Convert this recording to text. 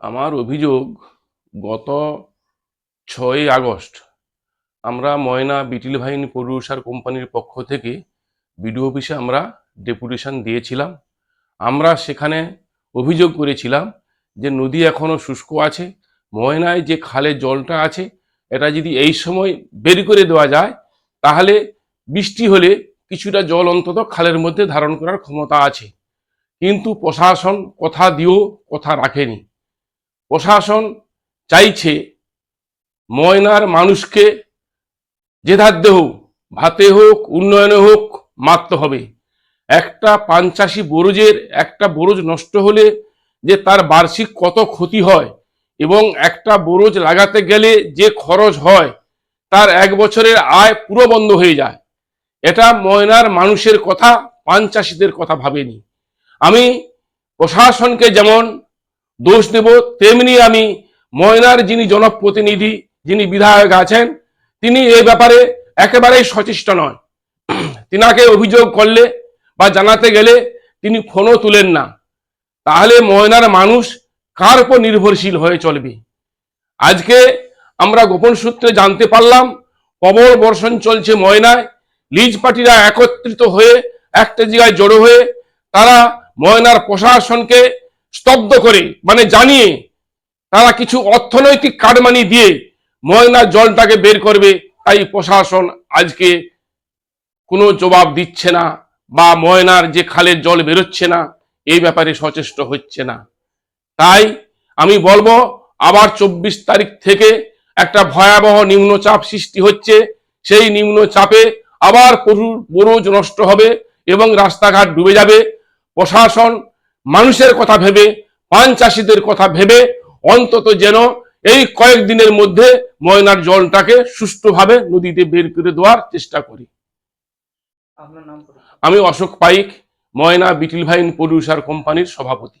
আমার অভিযোগ, গত ছয়ই আগস্ট আমরা ময়না বিটিল ভাইন প্রডিউসার কোম্পানির পক্ষ থেকে বিডিও অফিসে আমরা ডেপুটেশন দিয়েছিলাম। আমরা সেখানে অভিযোগ করেছিলাম যে নদী এখনও শুষ্ক আছে, ময়নায় যে খালের জলটা আছে, এটা যদি এই সময় বের করে দেওয়া যায়, তাহলে বৃষ্টি হলে কিছুটা জল অন্তত খালের মধ্যে ধারণ করার ক্ষমতা আছে। কিন্তু প্রশাসন কথা দিয়েও কথা রাখেনি। প্রশাসন চাইছে ময়নার মানুষকে জেধাদ্দে হোক ভাতে হোক, উন্নয়নে হোক, মারতে হবে। একটা পাঞ্চাশি বরজের একটা বরজ নষ্ট হলে যে তার বার্ষিক কত ক্ষতি হয় এবং একটা বরজ লাগাতে গেলে যে খরচ হয়, তার এক বছরের আয় পুরো বন্ধ হয়ে যায়। এটা ময়নার মানুষের কথা পাঞ্চাশিদের কথা ভাবেনি। আমি প্রশাসনকে যেমন দোষ দেব। তেমনি আমি ময়নার যিনি জনপ্রতিনিধি, যিনি বিধায়ক আছেন, তিনি এই ব্যাপারে একেবারেই সচেষ্ট নয়। তিনাকে অভিযোগ করলে বা জানাতে গেলে তিনি ফোনও তুলেন না। তাহলে ময়নার মানুষ কার উপর নির্ভরশীল হয়ে চলবে? আজকে আমরা গোপন সূত্রে জানতে পারলাম, প্রবল বর্ষণ চলছে ময়নায়, লিজ পার্টিরা একত্রিত হয়ে একটা জায়গায় জড়ো হয়ে তারা ময়নার প্রশাসনকে স্তব্ধ করে মানে জানিয়ে তারা কিছু অর্থনৈতিক কাটমানি দিয়ে ময়নার জলটাকে বের করবে, তাই প্রশাসন আজকে কোনো জবাব দিচ্ছে না বা ময়নার যে খালের জল বেরোচ্ছে না, এই ব্যাপারে সচেষ্ট হচ্ছে না। তাই আমি বলব, আবার চব্বিশ তারিখ থেকে একটা ভয়াবহ নিম্নচাপ সৃষ্টি হচ্ছে। সেই নিম্নচাপে আবার বরজ নষ্ট হবে এবং রাস্তাঘাট ডুবে যাবে। প্রশাসন মানুষের কথা ভেবে পান চাষিদের কথা ভেবে অন্তত যেন এই কয়েকদিনের মধ্যে ময়নার জলটাকে সুষ্ঠুভাবে নদীতে বের করে দেওয়ার চেষ্টা করি। আমি Ashok Paik Moyna beetle vine producer কোম্পানির সভাপতি